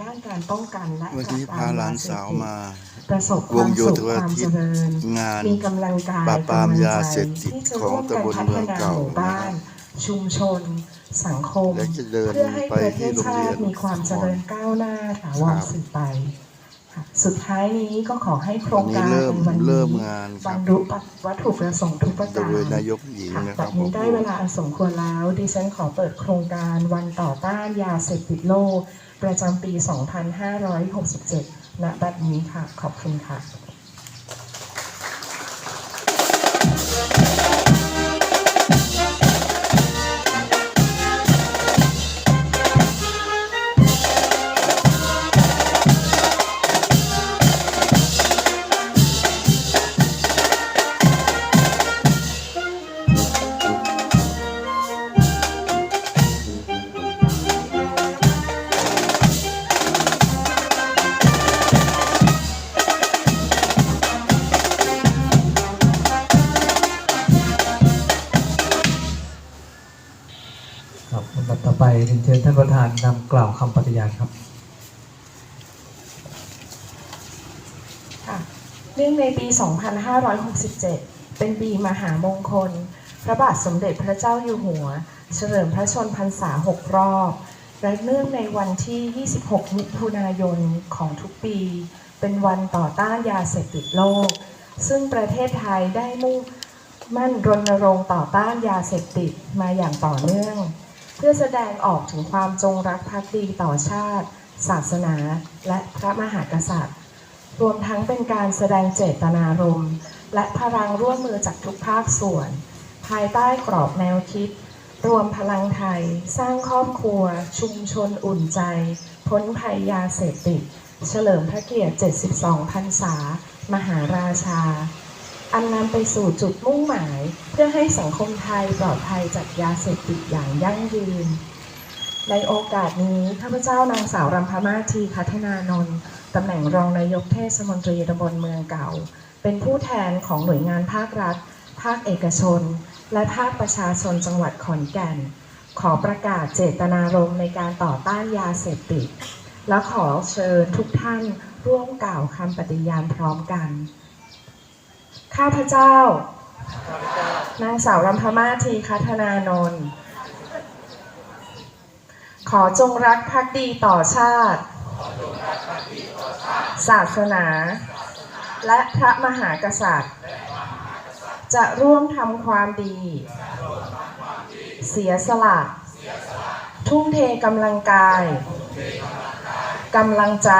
ด้านการป้องกันและวันนี้ปรพาบปรหลานยเสพสาวติดมาประสบคววางมโยสุขธคววาามทิเจตริญงานมีกำลังกายปราบปรามกำลังยาใจเสพติดที่จะของร่วมกันตำบลพัเมืฒองนาเก่าหมู่บ้าน ชุมชน สังคมและจะเดินเพื่อให้ไปประเทที่ศโรงชาเรียนติมีความเจริญก้าวหน้าถาวรครับสืบไปค่ะ สุดท้ายนี้ก็ขอให้โครงการวันนี้เริ่มในวันเริ่นี้มงานครับบรรลุวัตถุประสงค์ทุกประโดการยนายกหญิงค่ะนะคแบรับบนี้ได้เวลาอันสมควรแล้ว ดิฉันขอเปิดโครงการวันต่อต้านยาเสพติดโลก ประจำปี 2567 ณ บัดนี้ค่ะ ขอบคุณค่ะ ไปเรียนเชิญท่านประธานนำกล่าวคำปฏิญาณครับเนื่องในปี 2567 เป็นปีมหามงคล พระบาทสมเด็จพระเจ้าอยู่หัว เฉลิมพระชนมพรรษา 6 รอบ และเนื่องในวันที่ 26 มิถุนายนของทุกปี เป็นวันต่อต้านยาเสพติดโลก ซึ่งประเทศไทยได้มุ่งมั่นรณรงค์ต่อต้านยาเสพติดมาอย่างต่อเนื่อง เพื่อแสดงออกถึงความจงรักภักดีต่อชาติ ศาสนา และพระมหากษัตริย์ รวมทั้งเป็นการแสดงเจตนารมณ์ และพลังร่วมมือจากทุกภาคส่วน ภายใต้กรอบแนวคิด รวมพลังไทย สร้างครอบครัว ชุมชนอุ่นใจ พ้นภัยยาเสพติด เฉลิมพระเกียรติ 72 พรรษา มหาราชา อันนำไปสู่จุดมุ่งหมาย เพื่อให้สังคมไทยปลอดภัยจากยาเสพติดอย่างยั่งยืน ในโอกาสนี้ข้าพเจ้านางสาวรำพมาทีคัฒนานนท์ตำแหน่งรองนายกเทศมนตรีตำบลเมืองเก่า เป็นผู้แทนของหน่วยงานภาครัฐ ภาคเอกชน และภาคประชาชนจังหวัดขอนแก่น ขอประกาศเจตนารมณ์ในการต่อต้านยาเสพติด และขอเชิญทุกท่านร่วมกล่าวคำปฏิญาณพร้อมกัน ข้าพเจ้า นางสาวรำพมาทีคัฒนานนท์ ขอจงรักภักดีต่อชาติ ศาสนา และพระมหากษัตริย์ จะร่วมทำความดี เสียสละ ทุ่มเทกำลังกายกำลังใจ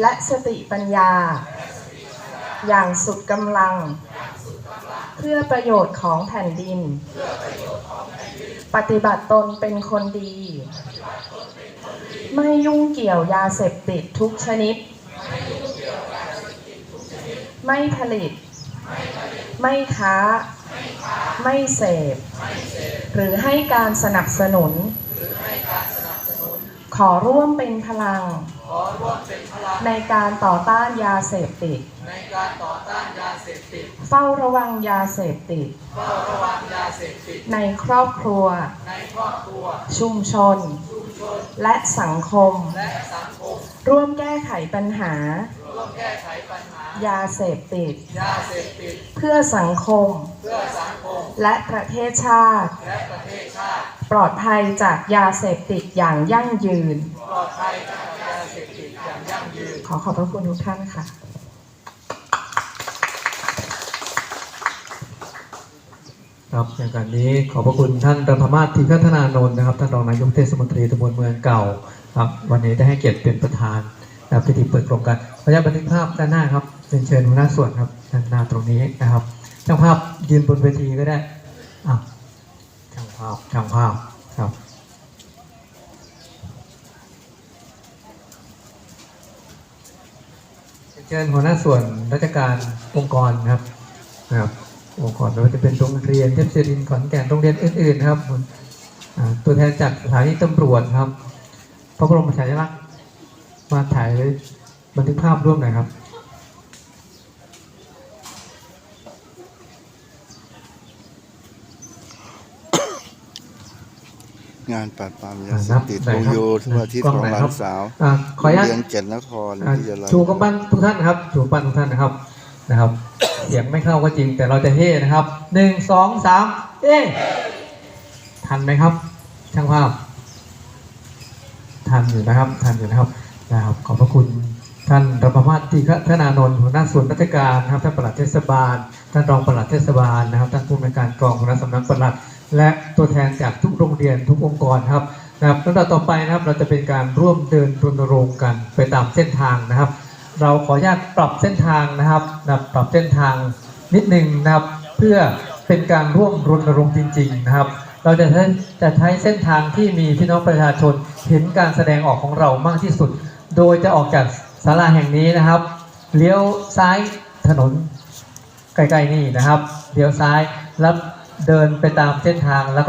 และสติปัญญา อย่างสุดกำลัง เพื่อประโยชน์ของแผ่นดิน ปฏิบัติตนเป็นคนดี ไม่ยุ่งเกี่ยวยาเสพติดทุกชนิด ไม่ผลิต ไม่ค้า ไม่เสพ หรือให้การสนับสนุน ขอร่วมเป็นพลัง ในการต่อต้านยาเสพติด ในการต่อต้านยาเสพติด เฝ้าระวังยาเสพติด เฝ้าระวังยาเสพติด ในครอบครัว ในครอบครัว ชุมชน ชุมชน และสังคม และสังคม ร่วมแก้ไขปัญหา ร่วมแก้ไขปัญหา ยาเสพติด ยาเสพติด เพื่อสังคม เพื่อสังคม และประเทศชาติ และประเทศชาติ ปลอดภัยจากยาเสพติดอย่างยั่งยืน ปลอดภัยจาก อขอบพระคุณทุกท่านค่ะ ครับอย่างการนี้ขอบพระคุณท่านรัฐมาศทีพัฒนานนท์นะครับท่านรองนายกเทศมนตรีตำบลเมืองเก่าครับ วันนี้ได้ให้เกียรติเป็นประธานนะพิธีเปิดโครงการขออนุญาตบันทึกภาพด้านหน้าครับเรียนเชิญหัวหน้าส่วนครับด้านหน้าตรงนี้นะครับช่างภาพยืนบนเวทีก็ได้อะช่างภาพช่างภาพครับ เรียนเชิญหัวหน้าส่วนราชการองค์กรครับนะครับองค์กรไม่ว่าจะเป็นโรงเรียนเทพศิรินทร์ขอนแก่นโรงเรียนอื่นๆครับตัวแทนจากสถานีตำรวจครับพระบรมฉายาลักษณ์มาถ่ายบันทึกภาพร่วมหน่อยครับ งานปราบปรามยาอ่าเสนัพบติดไหนโอครับโยทุกอาทิตย์กล้องของไหนหลาครันบสาวอ่าขออนุญาตเรียนเจ็ดนครอ่าที่จะไล่ชูกำปั้นทุกท่านนะครับชูกำปั้นทุกท่านนะครับนะครับเสียงไม่เข้าก็จริงแต่เราจะเฮ่นะครับหนึ่งสองสามเอ๊ทันไหมครับ ช่างภาพ ทันอยู่นะครับ ทันอยู่นะครับนะครับ ขอบพระคุณท่านรปภาสติฆธนานนท์หัวหน้าส่วนราชการนะครับท่านปลัดเทศบาล ท่านรองปลัดเทศบาลนะครับท่านผู้อำนวยการกองหัวหน้าสำนักปลัด และตัวแทนจากทุกโรงเรียนทุกองค์กรครับนะครับลำดับต่อไปนะครับเราจะเป็นการร่วมเดินรณรงค์กันไปตามเส้นทางนะครับ เราขออนุญาตปรับเส้นทางนะครับนะปรับเส้นทางนิดนึงนะครับ เพื่อเป็นการร่วมรณรงค์จริง ๆ นะครับ เราจะใช้จะใช้เส้นทางที่มีพี่น้องประชาชนเห็นการแสดงออกของเรามากที่สุด โดยจะออกจากศาลาแห่งนี้นะครับ เลี้ยวซ้ายถนนใกล้ๆนี่นะครับ เลี้ยวซ้ายแล้ว เดินไปตามเส้นทางแล้วก็